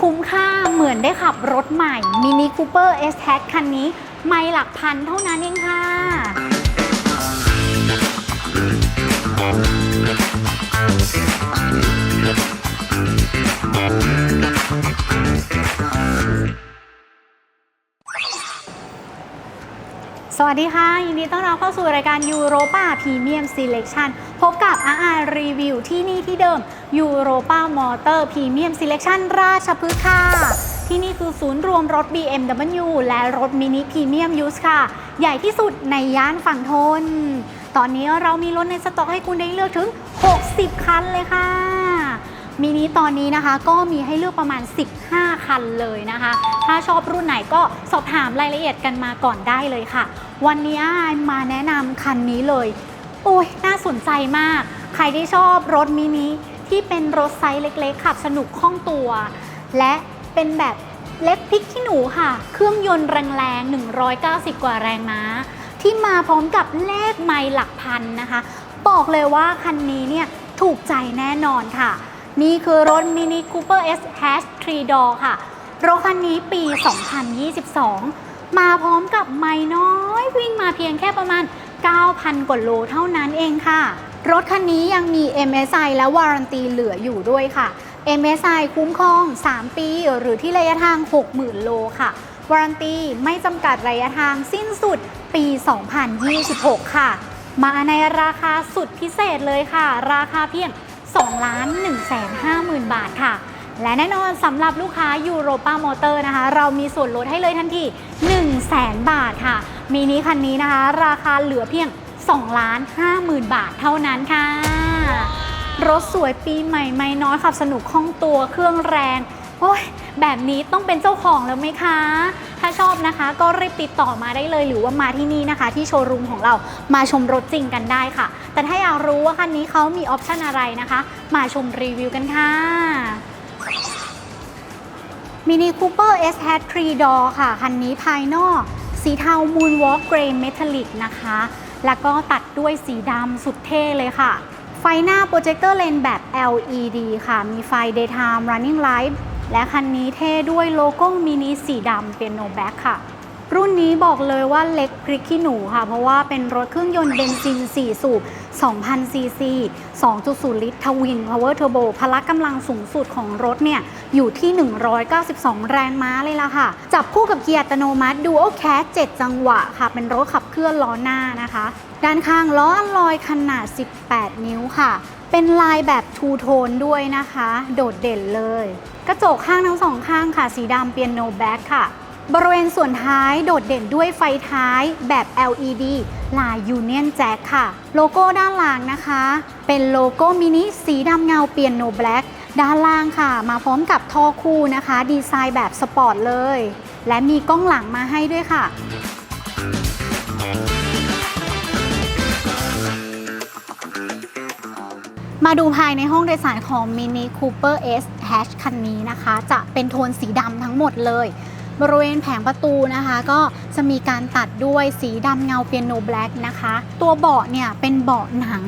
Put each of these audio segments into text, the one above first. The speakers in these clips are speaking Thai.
คุ้มค่าเหมือนได้ขับรถใหม่ Mini Cooper S t a g คันนี้ ไม่หลักพันเท่านั้นเองค่ะ วัสดีค่ะ ยินดีต้อนรับเข้าสู่รายการ Europa Premium Selection พบกับอาอารีวิวที่นี่ที่เดิม Europa Motor Premium Selection ราชพฤกษ์ค่ะ ที่นี่คือศูนย์รวมรถ BMW และรถมินิพรีเมียมยูสค่ะ ใหญ่ที่สุดในย่านฝั่งทน ตอนนี้เรามีรถในสต็อกให้คุณได้เลือกถึง 60 คันเลยค่ะมินิตอนนี้นะคะก็มีให้เลือกประมาณ 15 คันเลยนะคะ ถ้าชอบรุ่นไหนก็สอบถามรายละเอียดกันมาก่อนได้เลยค่ะ วันนี้มาแนะนำคันนี้เลยโอ้ยน่าสนใจมาก ใครที่ชอบรถมินิที่เป็นรถไซส์เล็กๆขับสนุกคล่องตัว และเป็นแบบเล็กพริกขี้หนูค่ะ เครื่องยนต์แรงๆ 190 กว่าแรงม้า ที่มาพร้อมกับเลขไมล์หลักพันนะคะ บอกเลยว่าคันนี้เนี่ยถูกใจแน่นอนค่ะ นี่คือรถ Mini Cooper S Hatch 3 Door ค่ะ รถคันนี้ปี 2022 มาพร้อมกับไม่น้อย วิ่งมาเพียงแค่ประมาณ 9,000 กว่าโลเท่านั้นเองค่ะ รถคันนี้ยังมี MSI และวารันตีเหลืออยู่ด้วยค่ะ MSI คุ้มครอง 3 ปี หรือที่ระยะทาง 60,000 โลค่ะ วารันตีไม่จำกัดระยะทางสิ้นสุดปี 2026 ค่ะ มาในราคาสุดพิเศษเลยค่ะ ราคาเพียง 2ล้าน1แสน5หมื่นบาทค่ะ และแน่นอนสำหรับลูกค้ายูโรปามอเตอร์นะคะ เรามีส่วนลดให้เลยทันที1แสนบาทค่ะ มินิคันนี้นะคะ ราคาเหลือเพียง2ล้าน5หมื่นบาทเท่านั้นค่ะ รถสวยปีใหม่ไม่น้อยขับสนุกคล่องตัวเครื่องแรง โอ้ยแบบนี้ต้องเป็นเจ้าของแล้วไหมคะ ถ้าชอบนะคะ ก็รีบติดต่อมาได้เลย หรือว่ามาที่นี่นะคะ ที่โชว์รูมของเรามาชมรถจริงกันได้ค่ะ แต่ถ้าอยากรู้ว่าคันนี้เขามีออปชันอะไรนะคะ มาชมรีวิวกันค่ะ Mini Cooper S Hatch 3 Door ค่ะ คันนี้ภายนอกสีเทา Moonwalk Grey Metallic นะคะ แล้วก็ตัดด้วยสีดำสุดเท่เลยค่ะ ไฟหน้าโปรเจคเตอร์เลนแบบ LED ค่ะ มีไฟ Daytime Running Light และคันนี้เท่ด้วยโลโก้มินิสีดำเป็น No Back ค่ะ รุ่นนี้บอกเลยว่าเล็กพริกขี้หนูค่ะ เพราะว่าเป็นรถเครื่องยนต์เบนซิน 4 สูบ 2,000 ซีซี 2.0 ลิตรทวิน Power Turbo พละกำลังสูงสุดของรถเนี่ย อยู่ที่ 192 แรงม้าเลยล่ะค่ะ จับคู่กับเกียร์อัตโนมัติ Dual Cat 7 จังหวะค่ะ เป็นรถขับเคลื่อนล้อหน้านะคะ ด้านข้างล้อลอยขนาด 18 นิ้วค่ะ เป็นลายแบบทูโทนด้วยนะคะ โดดเด่นเลย กระจกข้างทั้งสองข้างค่ะ สีดำเปียโนแบ็คค่ะ บริเวณส่วนท้ายโดดเด่นด้วยไฟท้ายแบบ LED ลาย Union Jack ค่ะ โลโก้ด้านหล่างนะคะ เป็นโลโก้มินิสีดำเงาเปียโนแบล็กด้านล่างค่ะ มาพร้อมกับท่อคู่นะคะ ดีไซน์แบบสปอร์ตเลย และมีกล้องหลังมาให้ด้วยค่ะ มาดูภายในห้องโดยสารของ Mini Cooper S Hatch คันนี้นะคะ จะเป็นโทนสีดำทั้งหมดเลย บริเวณแผงประตูนะคะ ก็จะมีการตัดด้วยสีดำเงาเปียโนแบล็กนะคะ ตัวเบาะเนี่ยเป็นเบาะหนัง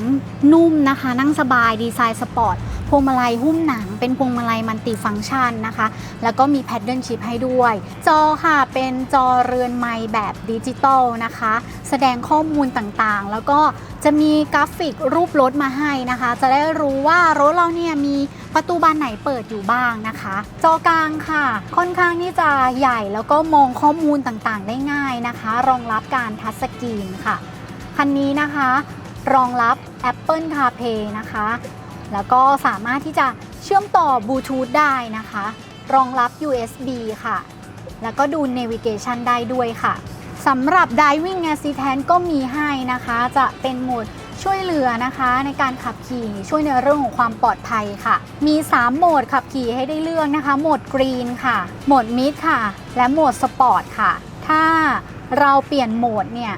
นุ่มนะคะ นั่งสบายดีไซน์สปอร์ต วงมาลัยหุ้มหนัง เป็นพวงมาลัยมัลติฟังก์ชันนะคะ แล้วก็มีแพดเดิลชิพให้ด้วย จอค่ะเป็นจอเรือนไม้แบบดิจิตอลนะคะ แสดงข้อมูลต่างๆ แล้วก็จะมีกราฟิกรูปรถมาให้นะคะ จะได้รู้ว่ารถเราเนี่ยมีประตูบานไหนเปิดอยู่บ้างนะคะ จอกลางค่ะ ค่อนข้างที่จะใหญ่แล้วก็มองข้อมูลต่างๆ ได้ง่ายนะคะ รองรับการทัชสกรีนค่ะ คันนี้นะคะ รองรับ Apple CarPlay นะคะ แล้วก็สามารถที่จะเชื่อมต่อบลูทูธได้นะคะ รองรับ USB ค่ะ แล้วก็ดู Navigation ได้ด้วยค่ะสำหรับ Driving Assistant ก็มีให้นะคะ จะเป็นโหมดช่วยเหลือนะคะในการขับขี่ช่วยในเรื่องของความปลอดภัยค่ะ มี 3 โหมดขับขี่ให้ได้เลือกนะคะ โหมด Green ค่ะ โหมด Mid ค่ะ และโหมด Sport ค่ะ ถ้าเราเปลี่ยนโหมดเนี่ย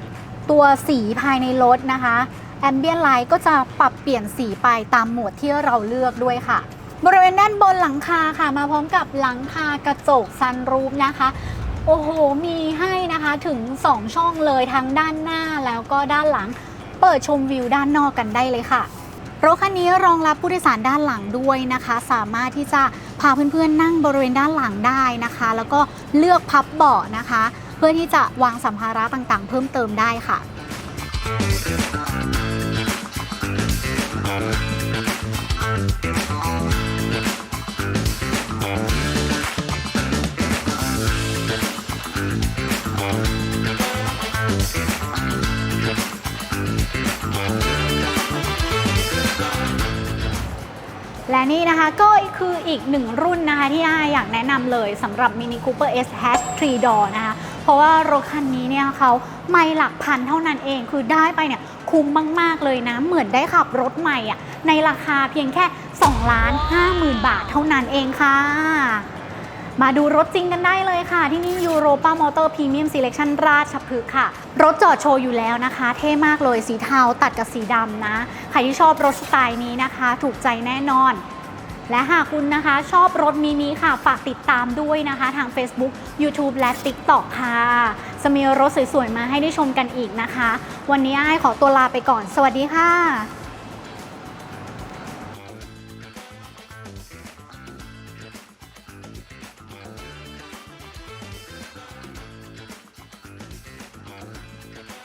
ตัวสีภายในรถนะคะ แอมเบียนไลท์ก็จะปรับเปลี่ยนสีไปตามโหมดที่เราเลือกด้วยค่ะ บริเวณด้านบนหลังคาค่ะ มาพร้อมกับหลังคากระจกซันรูฟนะคะ โอ้โห มีให้นะคะถึง 2 ช่องเลยทั้งด้านหน้าแล้วก็ด้านหลัง เปิดชมวิวด้านนอกกันได้เลยค่ะรถคันนี้รองรับผู้โดยสารด้านหลังด้วยนะคะ สามารถที่จะพาเพื่อนๆนั่งบริเวณด้านหลังได้นะคะ แล้วก็เลือกพับเบาะนะคะ เพื่อที่จะวางสัมภาระต่างๆ เพิ่มเติมได้ค่ะ และนี่นะคะก็คืออีกหนึ่งรุ่นนะคะที่อาอยากแนะนำเลยสำหรับ Mini Cooper S Hatch 3 Door นะคะ เพราะว่ารถคันนี้เนี่ยเขาไม่หลักพันเท่านั้นเองคือได้ไปเนี่ย คุ้มมาก ๆ เลยนะ เหมือนได้ขับรถใหม่อะในราคาเพียงแค่2ล้าน5หมื่นบาทเท่านั้นเองค่ะ มาดูรถจริงกันได้เลยค่ะ ที่นี่ Europa Motor Premium Selection ราชพฤกษ์ค่ะ รถจอดโชว์อยู่แล้วนะคะ เท่มากเลยสีเทาตัดกับสีดำนะ ใครที่ชอบรถสไตล์นี้นะคะ ถูกใจแน่นอนและหากคุณนะคะชอบรถมินิค่ะ ฝากติดตามด้วยนะคะ ทาง Facebook YouTube และ TikTok ค่ะ จะมีรถสวยๆมาให้ได้ชมกันอีกนะคะ วันนี้ไอ้ขอตัวลาไปก่อน สวัสดีค่ะ